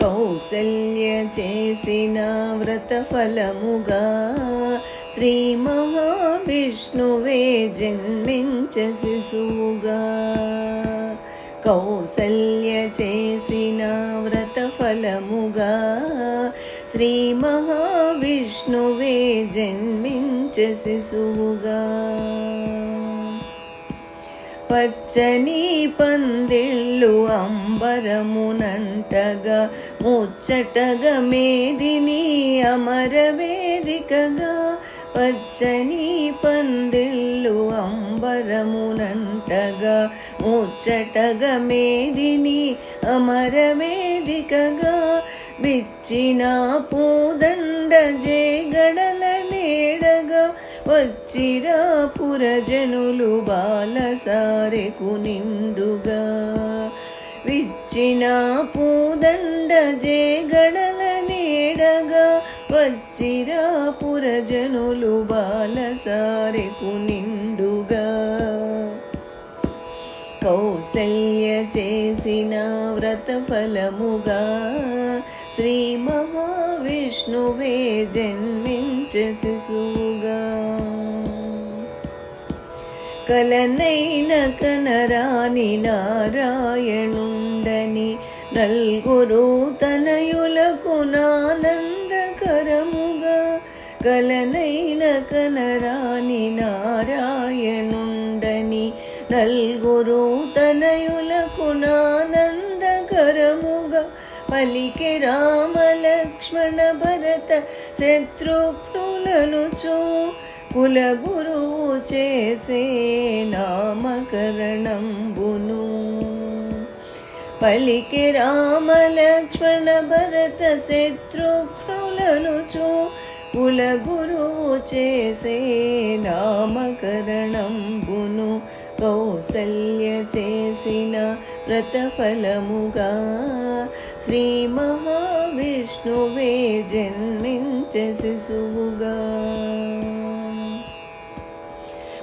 కౌసల్య చేసిన వ్రత ఫలముగా శ్రీ మహావిష్ణువే జన్మించ శిశువుగా. కౌసల్య చేసిన వ్రత ఫలముగా శ్రీ మహావిష్ణువే జన్మించ శిశువుగా. పచ్చని పందిళ్ళు అంబరమునంటగా ముచ్చటగా మేదిని అమరవేదికగా పచ్చని పందిళ్ళు అంబరమునంటగా ముచ్చటగా మేదిని అమరవేదికగా బిచ్చిన పూదండ జేగడల వచ్చిరా పురజనులు బాలసారెకు నిండుగా విచ్చిన పూదండ జేగడల నీడగా. వచ్చిరా పురజనులు బాలసారెకు నిండుగా కౌసల్య చేసిన వ్రత ఫలముగా. శ్రీ మహావిష్ణువే జన్మించ చేసేసుగా కలనైన కనరాని నారాయణుండని నల్గురు తనయులకు నానందకరముగా. కలనైన కనరాని నారాయణుండని నల్గురు తనయులకు నా పలికి రామ లక్ష్మణ భరత శత్రుఘ్నులను చూ కుల గురువు చేసే నామకరణంబును. పలికి రామ లక్ష్మణ భరత శత్రుఘ్నులను చూ కుల గురువు చేసే నామకరణంబును. కౌసల్య చేసిన వ్రతఫలముగా శ్రీ మహావిష్ణువే జన్మించే శిశువుగా.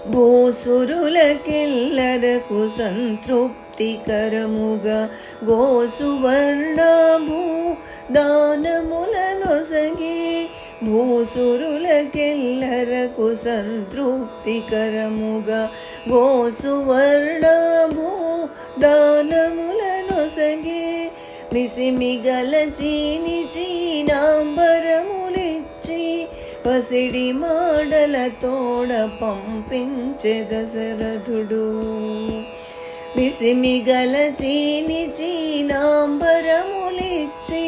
భూసురులకెల్లరకు సంతృప్తికరముగా గోసువర్ణభూ దానములనొసగి భూసురులకెల్లరకు సంతృప్తికరముగా గోసువర్ణభూ దానములనొసగి మిసిమిగల చీని చీనాంబరములిచ్చి పసిడి మాడల తోడ పంపించే దశరథుడు. మిసిమిగల చీని చీనాంబరములిచ్చి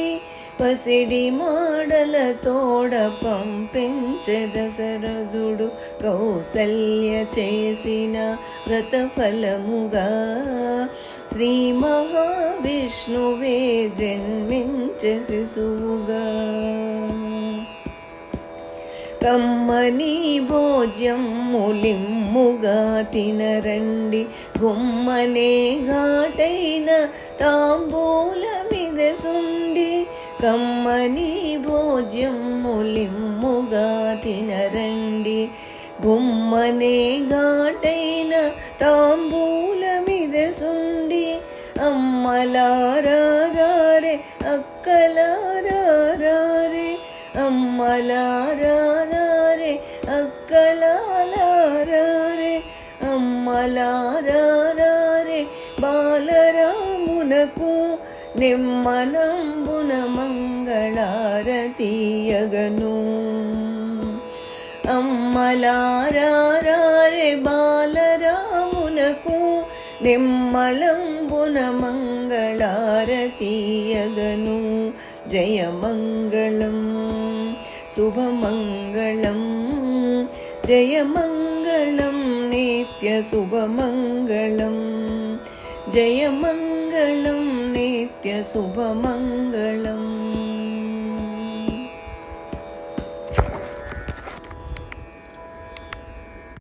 పసిడి మాడల తోడ పంపించే దశరథుడు కౌసల్య చేసిన వ్రతఫలముగా శ్రీ మహావిష్ణువే జన్మించ శిశువుగా. కమ్మని భోజ్యం ములిమ్ముగా తినరండి గుమ్మనే ఘాటైన తాంబూలమిదసుంది కమ్మని భోజ్యం ములిమ్ముగా తినరండి. గుమ్మనే ఘాటైన తాంబూలమిద సుండి అమ్మలారారే అక్కలారారే అమ్మలారారే అక్కలారారే అమ్మలారా నిమ్మనంబున మంగళారతీయగను అమ్మలారారే బాలరామునకు నిమ్మళంబున మంగళారతీయగను జయమంగళం శుభమంగళం జయమంగళం నిత్య శుభమంగళం జయమంగళం நித்திய சுபமங்களம்